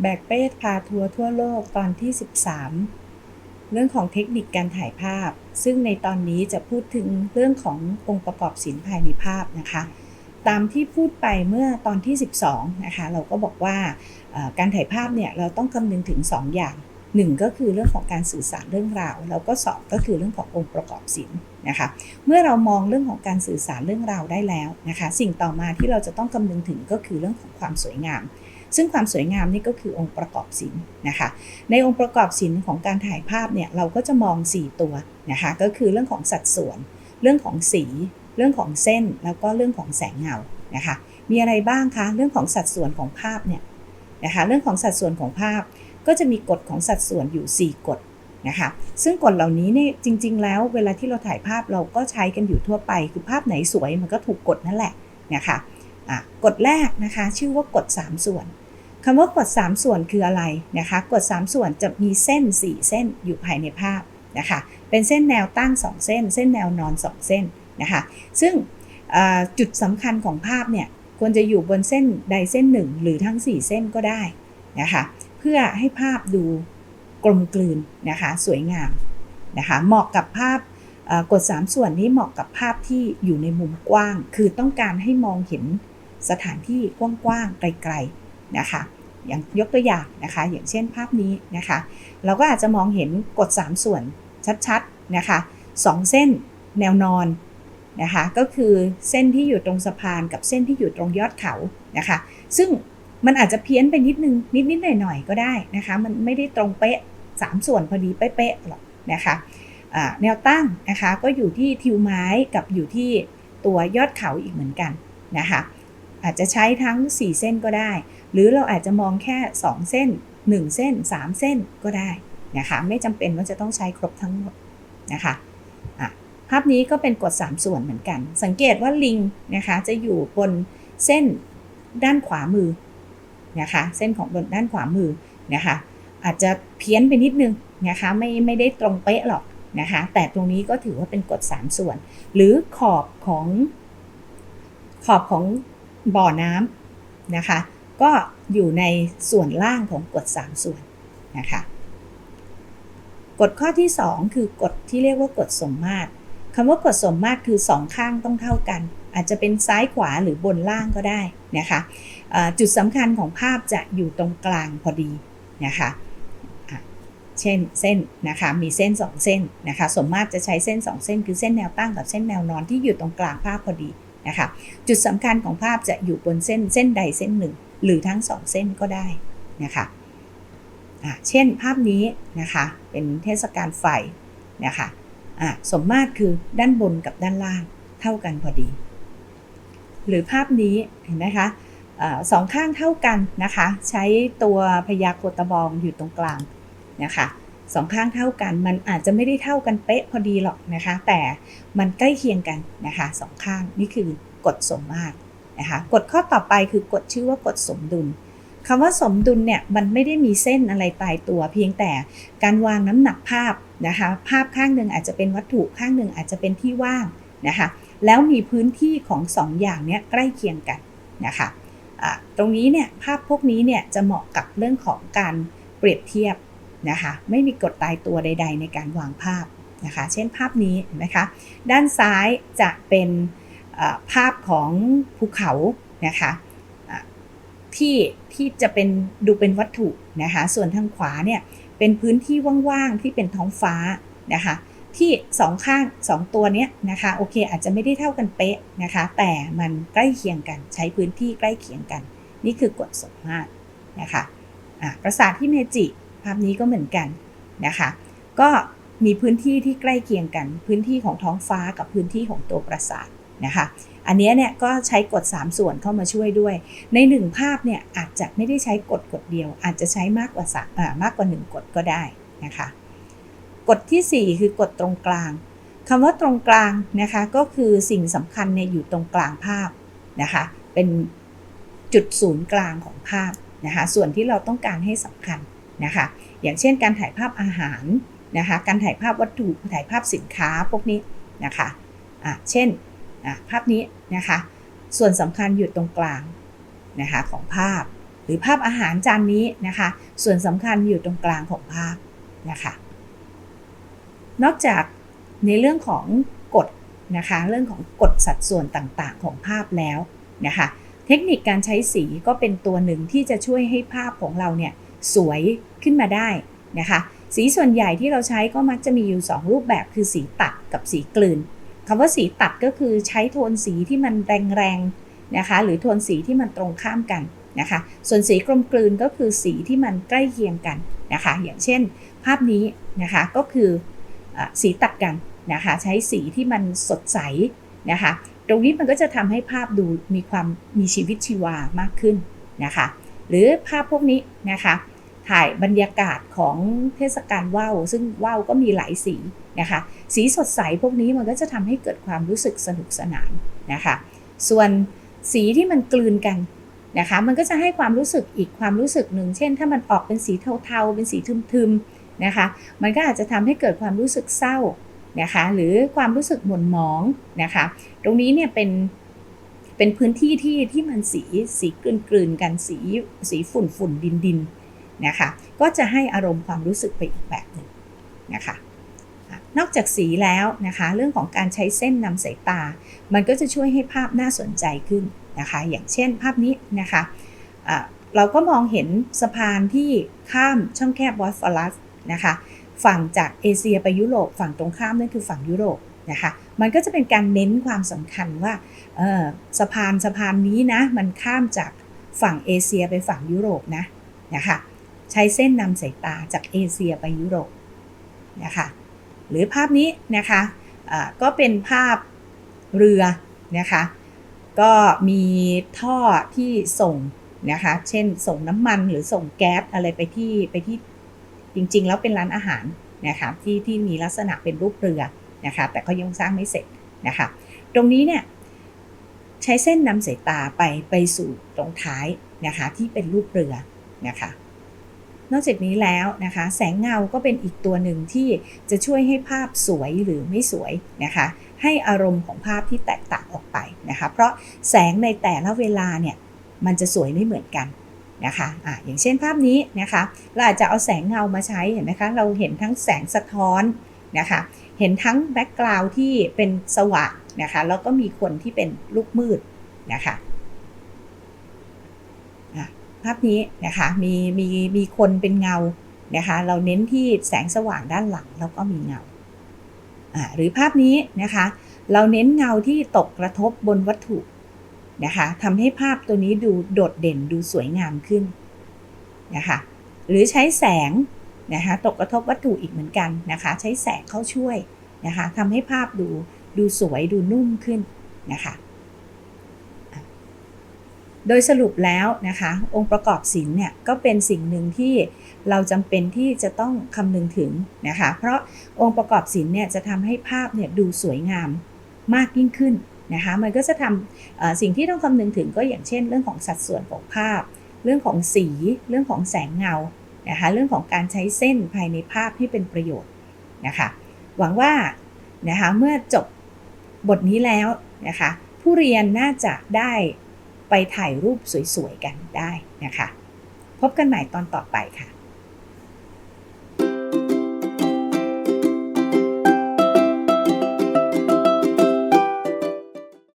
แบกเป้พาทัวร์ทั่วโลกตอนที่ 13 เรื่องของเทคนิคการถ่ายภาพ ซึ่งในตอนนี้จะพูดถึงเรื่องขององค์ประกอบศิลป์ภายในภาพนะคะ ตามที่พูดไปเมื่อตอนที่ 12 นะคะ เราก็บอกว่าการถ่ายภาพเนี่ยเราต้องคำนึงถึง 2 อย่างหนึ่งก็คือเรื่องของการสื่อสารเรื่องราว แล้วก็สองก็คือเรื่องขององค์ประกอบศิลป์นะคะ เมื่อเรามองเรื่องของการสื่อสารเรื่องราวได้แล้วนะคะ สิ่งต่อมาที่เราจะต้องคำนึงถึงก็คือเรื่องของความสวยงาม ซึ่งความสวยงามนี่ก็คือองค์ประกอบศิลป์นะคะ ในองค์ประกอบศิลป์ของการถ่ายภาพเนี่ยเราก็จะมอง 4 ตัวนะคะก็คือเรื่องของสัดส่วน เรื่องของสี เรื่องของเส้นแล้วก็เรื่องของแสงเงานะคะมีอะไรบ้างคะเรื่องของสัดส่วนของภาพเนี่ยนะคะเรื่องของสัดส่วนของภาพก็จะมีกฎของสัดส่วนอยู่ 4 กฎนะคะซึ่งกฎเหล่านี้เนี่ยจริง ๆ แล้วเวลาที่เราถ่ายภาพเราก็ใช้กันอยู่ทั่วไป คือภาพไหนสวยมันก็ถูกกฎนั่นแหละนะคะะกฎแรกนะคะชื่อว่ากฎ3ส่วน คำว่ากฎ3ส่วนคืออะไรนะคะกฎ3ส่วนจะมีเส้น 4 เส้นอยู่ภายในภาพนะคะเป็นเส้นแนวตั้ง 2 เส้น เส้นแนวนอน 2 เส้นนะคะซึ่งจุดสำคัญของภาพเนี่ยควรจะอยู่บนเส้นใดเส้นหนึ่งหรือทั้ง 4 เส้นก็ได้นะคะเพื่อให้ภาพดูกลมกลืนนะคะสวยงามนะคะเหมาะกับภาพกฎ3ส่วนนี้เหมาะกับภาพที่อยู่ในมุมกว้าง คือต้องการให้มองเห็นสถานที่กว้างๆไกลๆ นะคะอย่างยกตัวอย่างนะคะอย่างเช่นภาพนี้นะคะ เราก็อาจจะมองเห็นกฎ 3 ส่วนชัดๆนะคะสองเส้นแนวนอนนะคะก็คือเส้นที่อยู่ตรงสะพานกับเส้นที่อยู่ตรงยอดเขานะคะ ซึ่งมันอาจจะเพี้ยนไปนิดนึงนิดๆหน่อยๆก็ได้นะคะมันไม่ได้ตรงเป๊ะ 3 ส่วนพอดีเป๊ะๆหรอกนะคะแนวตั้งนะคะก็อยู่ที่ทิวไม้กับอยู่ที่ตัวยอดเขาอีกเหมือนกันนะคะ อาจจะใช้ทั้ง 4 เส้นก็ได้ หรือเราอาจจะมองแค่ 2 เส้น 1 เส้น 3 เส้นก็ได้นะคะไม่จำเป็นว่าจะต้องใช้ครบทั้งหมดนะคะอะภาพนี้ก็เป็นกฎ 3 ส่วนเหมือนกัน สังเกตว่าลิงนะคะจะอยู่บนเส้นด้านขวามือนะคะเส้นของบนด้านขวามือนะคะอาจจะเพี้ยนไปนิดนึงนะคะไม่ไม่ได้ตรงเป๊ะหรอกนะคะแต่ตรงนี้ก็ถือว่าเป็นกฎ 3 ส่วน หรือขอบของขอบของ บ่อน้ำนะคะ ก็อยู่ในส่วนล่างของกฎ3ส่วนนะคะกฎข้อที่ 2 คือกฎที่เรียกว่ากฎสมมาตรคำว่ากฎสมมาตรคือ 2 ข้างต้องเท่ากัน อาจจะเป็นซ้ายขวาหรือบนล่างก็ได้นะคะจุดสำคัญของภาพจะอยู่ตรงกลางพอดีนะคะอะเช่นเส้นนะคะมีเส้น 2 เส้นนะคะสมมาตรจะใช้เส้น 2 เส้น คือเส้นแนวตั้งกับเส้นแนวนอนที่อยู่ตรงกลางภาพพอดี นะคะจุดสำคัญของภาพจะอยู่บนเส้นเส้นใดเส้นหนึ่ง หรือทั้งสองเส้นก็ได้นะคะะเช่นภาพนี้นะคะเป็นเทศกาลไฟนะคะะสมมาตรคือด้านบนกับด้านล่างเท่ากันพอดี หรือภาพนี้เห็นไหมคะอาสองข้างเท่ากันนะคะ ใช้ตัวพยาโคตบองอยู่ตรงกลางนะคะ สองข้างเท่ากัน มันอาจจะไม่ได้เท่ากันเป๊ะพอดีหรอกนะคะ แต่มันใกล้เคียงกันนะคะสองข้างนี่คือกฎสมมาตรนะคะกฎข้อต่อไปคือกฎชื่อว่ากฎสมดุลคำว่าสมดุลเนี่ยมันไม่ได้มีเส้นอะไรตายตัว เพียงแต่การวางน้ำหนักภาพนะคะ ภาพข้างหนึ่งอาจจะเป็นวัตถุข้างหนึ่งอาจจะเป็นที่ว่างนะคะ แล้วมีพื้นที่ของสองอย่างเนี้ยใกล้เคียงกันนะคะะตรงนี้เนี่ยภาพพวกนี้เนี่ยจะเหมาะกับเรื่องของการเปรียบเทียบ นะคะไม่มีกฎตายตัวใด ๆ ในการวางภาพนะคะเช่นภาพนี้เห็นไหมคะด้านซ้ายจะเป็นภาพของภูเขานะคะที่ที่จะเป็นดูเป็นวัตถุนะคะส่วนทางขวาเนี่ยเป็นพื้นที่ว่างๆที่เป็นท้องฟ้านะคะที่สองข้างสองตัวเนี้ยนะคะโอเคอาจจะไม่ได้เท่ากันเป๊ะนะคะแต่มันใกล้เคียงกันใช้พื้นที่ใกล้เคียงกัน นี่คือกฎสมมาตรนะคะะปราสาทที่เมจิ ภาพนี้ก็เหมือนกันนะคะ ก็มีพื้นที่ที่ใกล้เคียงกัน พื้นที่ของท้องฟ้ากับพื้นที่ของตัวปราสาทนะคะ อันนี้เนี่ยก็ใช้กฎ 3 ส่วนเข้ามาช่วยด้วย ในหนึ่งภาพเนี่ยอาจจะไม่ได้ใช้กฎกฎเดียว อาจจะใช้มากกว่าสามามากกว่า 1 กฎก็ได้นะคะกฎทีสี่ 4 คือกฎตรงกลางคำว่าตรงกลางนะคะก็คือสิ่งสำคัญเนี่ยอยู่ตรงกลางภาพนะคะเป็นจุดศูนย์กลางของภาพนะคะส่วนที่เราต้องการให้สำคัญ นะคะ อย่างเช่นการถ่ายภาพอาหารนะคะ การถ่ายภาพวัตถุ ถ่ายภาพสินค้าพวกนี้นะคะอะเช่นอะภาพนี้นะคะ ส่วนสำคัญอยู่ตรงกลางนะคะของภาพ หรือภาพอาหารจานนี้นะคะ ส่วนสำคัญอยู่ตรงกลางของภาพนะคะ นอกจากในเรื่องของกฎนะคะ เรื่องของกฎสัดส่วนต่างๆ ของภาพแล้วนะคะ เทคนิคการใช้สีก็เป็นตัวหนึ่งที่จะช่วยให้ภาพของเราเนี่ยสวย ขึ้นมาได้นะคะ สีส่วนใหญ่ที่เราใช้ก็มักจะมีอยู่ 2 รูปแบบคือสีตัดกับสีกลืนคำว่าสีตัดก็คือใช้โทนสีที่มันแรงๆนะคะ หรือโทนสีที่มันตรงข้ามกันนะคะ ส่วนสีกลมกลืนก็คือสีที่มันใกล้เคียงกันนะคะ อย่างเช่น ภาพนี้นะคะก็คืออสีตัดกันนะคะ ใช้สีที่มันสดใสนะคะ ตรงนี้มันก็จะทำให้ภาพดูมีความมีชีวิตชีวามากขึ้นนะคะ หรือภาพพวกนี้นะคะ ถ่ายบรรยากาศของเทศกาลว่าวซึ่งว่าวก็มีหลายสีนะคะ สีสดใสพวกนี้มันก็จะทำให้เกิดความรู้สึกสนุกสนานนะคะ ส่วนสีที่มันกลืนกันนะคะ มันก็จะให้ความรู้สึกอีกความรู้สึกหนึ่ง เช่น ถ้ามันออกเป็นสีเทาๆ เป็นสีทึมๆนะคะ มันก็อาจจะทำให้เกิดความรู้สึกเศร้านะคะหรือความรู้สึกหม่นหมองนะคะ ตรงนี้เนี่ยเป็นเป็นพื้นที่ที่ที่มันสีสีกลืนกลืนกันสีสีฝุ่นฝุ่นดินดิน นะคะก็จะให้อารมณ์ความรู้สึกไปอีกแบบหนึ่งนะคะนอกจากสีแล้วนะคะ เรื่องของการใช้เส้นนำสายตา มันก็จะช่วยให้ภาพน่าสนใจขึ้นนะคะ อย่างเช่นภาพนี้นะคะะเราก็มองเห็นสะพานที่ข้ามช่องแคบบอสฟอรัสนะคะ ฝั่งจากเอเชียไปยุโรปฝั่งตรงข้ามนั่นคือฝั่งยุโรปนะคะ มันก็จะเป็นการเน้นความสำคัญว่าสะพานสะพานนี้นะ มันข้ามจากฝั่งเอเชียไปฝั่งยุโรปนะนะคะ ใช้เส้นนำสายตาจากเอเชียไปยุโรปนะคะหรือภาพนี้นะคะะก็เป็นภาพเรือนะคะก็มีท่อที่ส่งนะคะเช่นส่งน้ำมันหรือส่งแก๊สอะไรไปที่ไปที่จริงๆ แล้วเป็นร้านอาหารนะคะที่ที่มีลักษณะเป็นรูปเรือนะคะแต่ก็ยังสร้างไม่เสร็จนะคะตรงนี้เนี่ยใช้เส้นนำสายตาไปไปสู่ตรงท้ายนะคะที่เป็นรูปเรือนะคะ นอกจากนี้แล้วนะคะ แสงเงาก็เป็นอีกตัวหนึ่งที่จะช่วยให้ภาพสวยหรือไม่สวยนะคะ ให้อารมณ์ของภาพที่แตกต่างออกไปนะคะ เพราะแสงในแต่ละเวลาเนี่ยมันจะสวยไม่เหมือนกันนะคะอะอย่างเช่นภาพนี้นะคะ เราอาจจะเอาแสงเงามาใช้เห็นไหมคะ เราเห็นทั้งแสงสะท้อนนะคะ เห็นทั้งแบ็กกราวด์ที่เป็นสว่างนะคะ แล้วก็มีคนที่เป็นลูกมืดนะคะ ภาพนี้นะคะมีมีมีคนเป็นเงานะคะเราเน้นที่แสงสว่างด้านหลังแล้วก็มีเงาหรือภาพนี้นะคะเราเน้นเงาที่ตกกระทบบนวัตถุนะคะทำให้ภาพตัวนี้ดูโดดเด่นดูสวยงามขึ้นนะคะหรือใช้แสงนะคะตกกระทบวัตถุอีกเหมือนกันนะคะใช้แสงเข้าช่วยนะคะทำให้ภาพดูดูสวยดูนุ่มขึ้นนะคะ โดยสรุปแล้วนะคะ องค์ประกอบศิลป์เนี่ยก็เป็นสิ่งหนึ่งที่เราจำเป็นที่จะต้องคำนึงถึงนะคะ เพราะองค์ประกอบศิลป์เนี่ยจะทำให้ภาพเนี่ยดูสวยงามมากยิ่งขึ้นนะคะ มันก็จะทำสิ่งที่ต้องคำนึงถึงก็อย่างเช่น เรื่องของสัดส่วนของภาพ เรื่องของสี เรื่องของแสงเงานะคะ เรื่องของการใช้เส้นภายในภาพที่เป็นประโยชน์นะคะ หวังว่านะคะเมื่อจบบทนี้แล้วนะคะ ผู้เรียนน่าจะได้ ไปถ่ายรูปสวยๆกันได้นะคะ พบกันใหม่ตอนต่อไปค่ะ